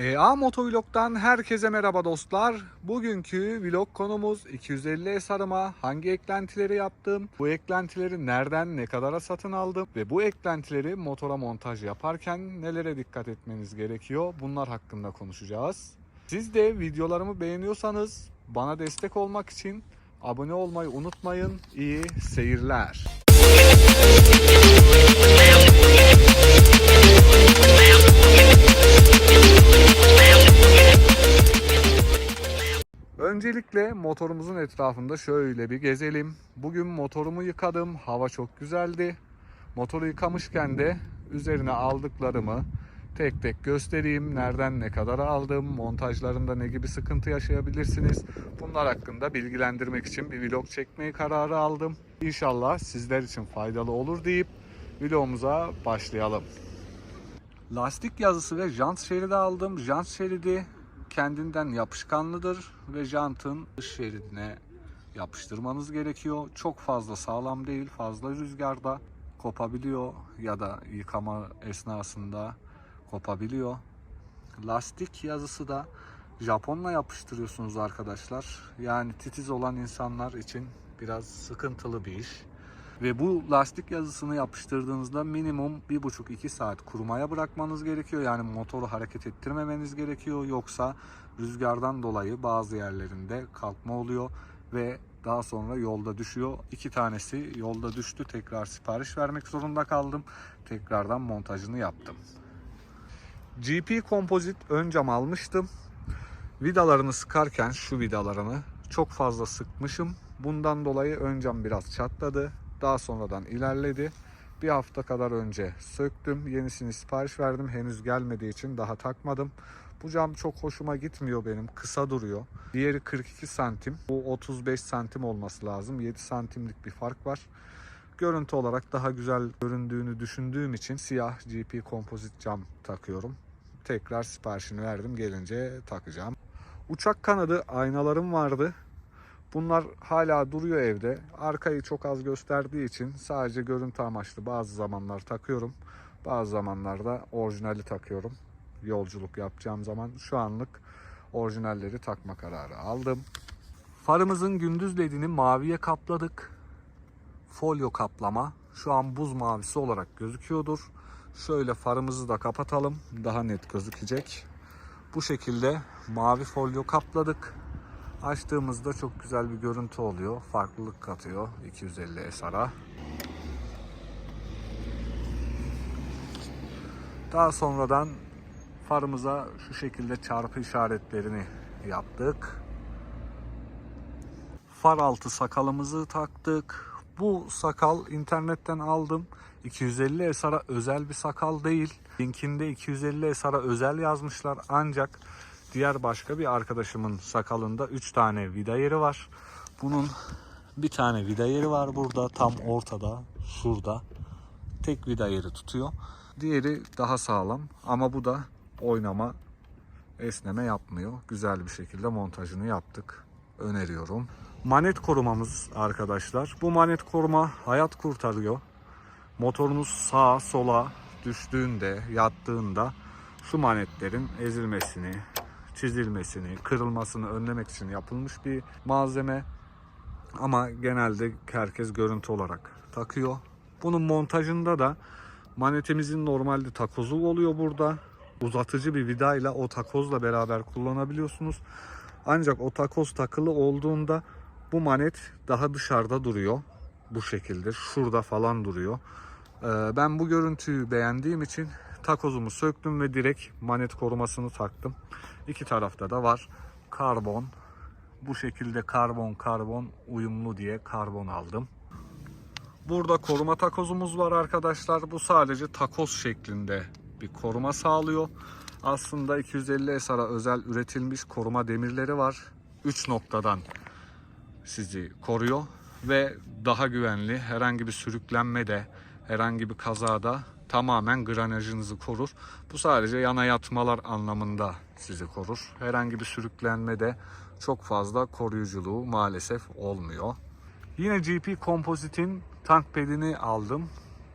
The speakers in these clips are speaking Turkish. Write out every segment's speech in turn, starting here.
EA Motovlog'dan herkese merhaba dostlar. Bugünkü vlog konumuz 250 sarıma hangi eklentileri yaptım, bu eklentileri nereden ne kadara satın aldım ve bu eklentileri motora montaj yaparken nelere dikkat etmeniz gerekiyor bunlar hakkında konuşacağız. Siz de videolarımı beğeniyorsanız bana destek olmak için abone olmayı unutmayın. İyi seyirler. Öncelikle motorumuzun etrafında şöyle bir gezelim. Bugün motorumu yıkadım. Hava çok güzeldi. Motoru yıkamışken de üzerine aldıklarımı tek tek göstereyim. Nereden ne kadar aldım, montajlarında ne gibi sıkıntı yaşayabilirsiniz. Bunlar hakkında bilgilendirmek için bir vlog çekmeyi kararı aldım. İnşallah sizler için faydalı olur deyip vlogumuza başlayalım. Lastik yazısı ve jant şeridi aldım. Jant şeridi kendinden yapışkanlıdır ve jantın dış şeridine yapıştırmanız gerekiyor. Çok fazla sağlam değil, fazla rüzgarda kopabiliyor ya da yıkama esnasında kopabiliyor. Lastik yazısı da Japonla yapıştırıyorsunuz arkadaşlar. Yani titiz olan insanlar için biraz sıkıntılı bir iş. Ve bu lastik yazısını yapıştırdığınızda minimum 1,5-2 saat kurumaya bırakmanız gerekiyor. Yani motoru hareket ettirmemeniz gerekiyor. Yoksa rüzgardan dolayı bazı yerlerinde kalkma oluyor ve daha sonra yolda düşüyor. İki tanesi yolda düştü. Tekrar sipariş vermek zorunda kaldım. Tekrardan montajını yaptım. GP Composite ön cam almıştım. Vidalarını sıkarken şu vidalarını çok fazla sıkmışım. Bundan dolayı ön cam biraz çatladı. Daha sonradan ilerledi. Bir hafta kadar önce söktüm. Yenisini sipariş verdim. Henüz gelmediği için daha takmadım. Bu cam çok hoşuma gitmiyor benim. Kısa duruyor. Diğeri 42 santim. Bu 35 santim olması lazım. 7 santimlik bir fark var. Görüntü olarak daha güzel göründüğünü düşündüğüm için siyah GP kompozit cam takıyorum. Tekrar siparişini verdim. Gelince takacağım. Uçak kanadı aynalarım vardı. Bunlar hala duruyor evde. Arkayı çok az gösterdiği için sadece görüntü amaçlı bazı zamanlar takıyorum. Bazı zamanlarda orijinali takıyorum. Yolculuk yapacağım zaman şu anlık orijinalleri takma kararı aldım. Farımızın gündüz ledini maviye kapladık. Folyo kaplama. Şu an buz mavisi olarak gözüküyordur. Şöyle farımızı da kapatalım. Daha net gözükecek. Bu şekilde mavi folyo kapladık. Açtığımızda çok güzel bir görüntü oluyor. Farklılık katıyor 250 SR'a. Daha sonradan farımıza şu şekilde çarpı işaretlerini yaptık. Far altı sakalımızı taktık. Bu sakal internetten aldım. 250 SR'a özel bir sakal değil. Linkinde 250 SR'a özel yazmışlar ancak diğer başka bir arkadaşımın sakalında 3 tane vida yeri var. Bunun bir tane vida yeri var burada tam ortada şurada. Tek vida yeri tutuyor. Diğeri daha sağlam ama bu da oynama esneme yapmıyor. Güzel bir şekilde montajını yaptık. Öneriyorum. Manet korumamız arkadaşlar. Bu manet koruma hayat kurtarıyor. Motorunuz sağa sola düştüğünde, yattığında şu manetlerin ezilmesini, çizilmesini, kırılmasını önlemek için yapılmış bir malzeme. Ama genelde herkes görüntü olarak takıyor. Bunun montajında da manetimizin normalde takozu oluyor burada. Uzatıcı bir vidayla o takozla beraber kullanabiliyorsunuz. Ancak o takoz takılı olduğunda bu manet daha dışarıda duruyor. Bu şekilde şurada falan duruyor. Ee, Ben bu görüntüyü beğendiğim için takozumu söktüm ve direkt manet korumasını taktım. İki tarafta da var. Karbon. Bu şekilde karbon karbon uyumlu diye karbon aldım. Burada koruma takozumuz var arkadaşlar. Bu sadece takoz şeklinde bir koruma sağlıyor. Aslında 250 SR'a özel üretilmiş koruma demirleri var. 3 noktadan sizi koruyor ve daha güvenli herhangi bir sürüklenmede herhangi bir kazada tamamen granajınızı korur. Bu sadece yana yatmalar anlamında sizi korur. Herhangi bir sürüklenmede çok fazla koruyuculuğu maalesef olmuyor. Yine GP Composite'in tank pedini aldım.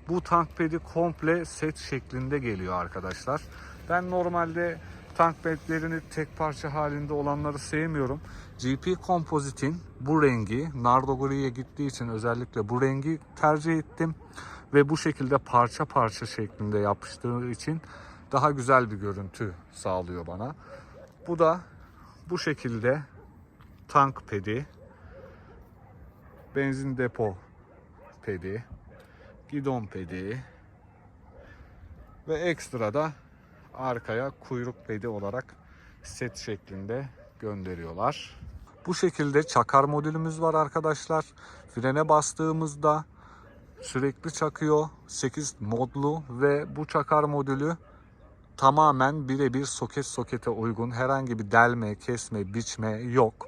Bu tank pedi komple set şeklinde geliyor arkadaşlar. Ben normalde tank bedlerini tek parça halinde olanları sevmiyorum. GP Composite'in bu rengi Nardo Gri'ye gittiği için özellikle bu rengi tercih ettim. Ve bu şekilde parça parça şeklinde yapıştığı için daha güzel bir görüntü sağlıyor bana. Bu da bu şekilde tank pedi, benzin depo pedi, gidon pedi ve ekstra da arkaya kuyruk pedi olarak set şeklinde gönderiyorlar. Bu şekilde çakar modülümüz var arkadaşlar. Frene bastığımızda sürekli çakıyor. 8 modlu ve bu çakar modülü tamamen birebir soket sokete uygun. Herhangi bir delme, kesme, biçme yok.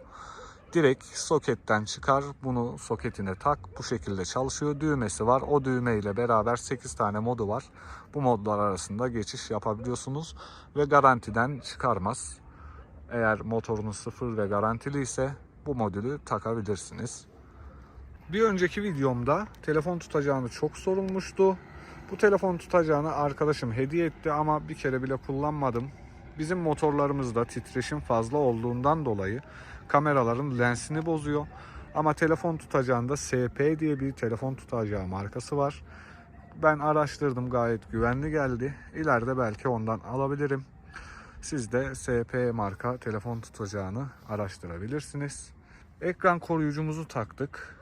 Direkt soketten çıkar, bunu soketine tak. Bu şekilde çalışıyor. Düğmesi var. O düğme ile beraber 8 tane modu var. Bu modlar arasında geçiş yapabiliyorsunuz ve garantiden çıkarmaz. Eğer motorunuz sıfır ve garantili ise bu modülü takabilirsiniz. Bir önceki videomda telefon tutacağını çok sorulmuştu. Bu telefon tutacağını arkadaşım hediye etti ama bir kere bile kullanmadım. Bizim motorlarımızda titreşim fazla olduğundan dolayı kameraların lensini bozuyor. Ama telefon tutacağında SP diye bir telefon tutacağı markası var. Ben araştırdım gayet güvenli geldi. İleride belki ondan alabilirim. Siz de SP marka telefon tutacağını araştırabilirsiniz. Ekran koruyucumuzu taktık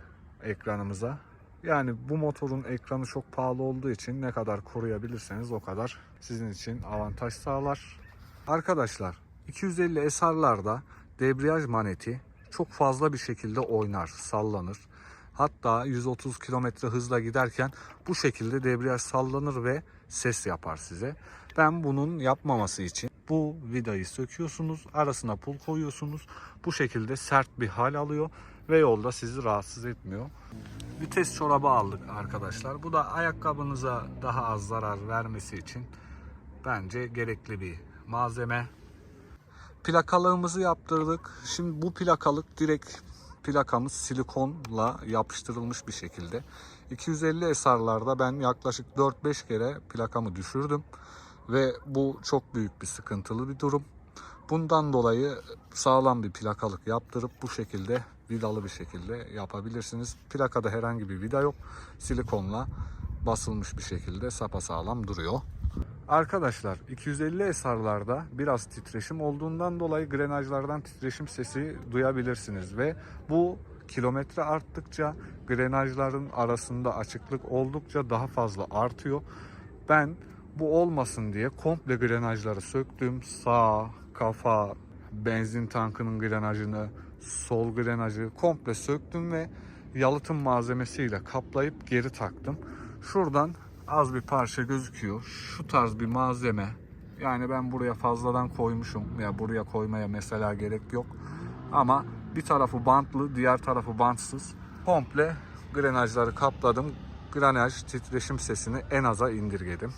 ekranımıza. Yani bu motorun ekranı çok pahalı olduğu için ne kadar koruyabilirseniz o kadar sizin için avantaj sağlar. Arkadaşlar 250 SR'larda debriyaj maneti çok fazla bir şekilde oynar, sallanır. Hatta 130 km hızla giderken bu şekilde debriyaj sallanır ve ses yapar size. Ben bunun yapmaması için bu vidayı söküyorsunuz, arasına pul koyuyorsunuz. Bu şekilde sert bir hal alıyor ve yolda sizi rahatsız etmiyor. Vites çorabı aldık arkadaşlar. Bu da ayakkabınıza daha az zarar vermesi için bence gerekli bir malzeme. Plakalığımızı yaptırdık. Şimdi bu plakalık direkt plakamız silikonla yapıştırılmış bir şekilde. 250 SR'larda ben yaklaşık 4-5 kere plakamı düşürdüm. Ve bu çok büyük bir sıkıntılı bir durum. Bundan dolayı sağlam bir plakalık yaptırıp bu şekilde vidalı bir şekilde yapabilirsiniz. Plakada herhangi bir vida yok. Silikonla basılmış bir şekilde sapasağlam duruyor. Arkadaşlar 250 SR'larda biraz titreşim olduğundan dolayı grenajlardan titreşim sesi duyabilirsiniz ve bu kilometre arttıkça grenajların arasında açıklık oldukça daha fazla artıyor. Ben bu olmasın diye komple grenajları söktüm. Sağ, kafa, benzin tankının grenajını, sol grenajı komple söktüm ve yalıtım malzemesiyle kaplayıp geri taktım. Şuradan az bir parça gözüküyor. Şu tarz bir malzeme. Yani ben buraya fazladan koymuşum. Ya buraya koymaya mesela gerek yok. Ama bir tarafı bantlı, diğer tarafı bantsız. Komple grenajları kapladım. Grenaj titreşim sesini en aza indirgedim.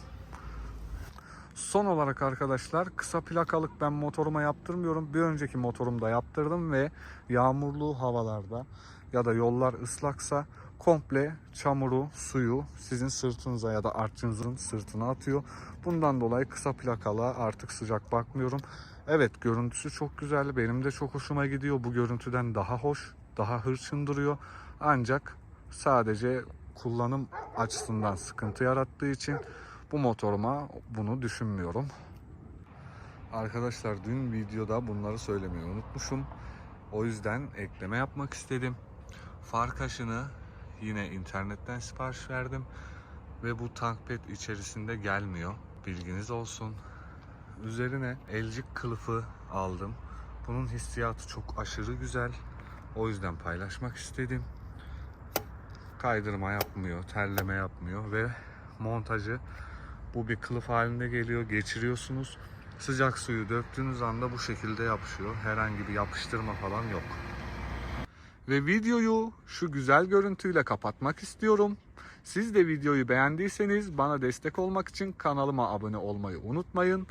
Son olarak arkadaşlar kısa plakalık ben motoruma yaptırmıyorum. Bir önceki motorumda yaptırdım ve yağmurlu havalarda ya da yollar ıslaksa komple çamuru, suyu sizin sırtınıza ya da artçınızın sırtına atıyor. Bundan dolayı kısa plakalığa artık sıcak bakmıyorum. Evet görüntüsü çok güzel. Benim de çok hoşuma gidiyor. Bu görüntüden daha hoş, daha hırçın duruyor. Ancak sadece kullanım açısından sıkıntı yarattığı için bu motoruma bunu düşünmüyorum. Arkadaşlar dün videoda bunları söylemeyi unutmuşum. O yüzden ekleme yapmak istedim. Far kaşını yine internetten sipariş verdim. Ve bu tankpad içerisinde gelmiyor. Bilginiz olsun. Üzerine elcik kılıfı aldım. Bunun hissiyatı çok aşırı güzel. O yüzden paylaşmak istedim. Kaydırma yapmıyor, terleme yapmıyor ve montajı bu bir kılıf halinde geliyor. Geçiriyorsunuz. Sıcak suyu döktüğünüz anda bu şekilde yapışıyor. Herhangi bir yapıştırma falan yok. Ve videoyu şu güzel görüntüyle kapatmak istiyorum. Siz de videoyu beğendiyseniz bana destek olmak için kanalıma abone olmayı unutmayın.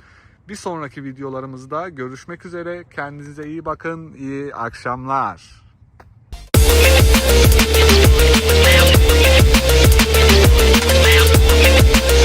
Bir sonraki videolarımızda görüşmek üzere. Kendinize iyi bakın. İyi akşamlar.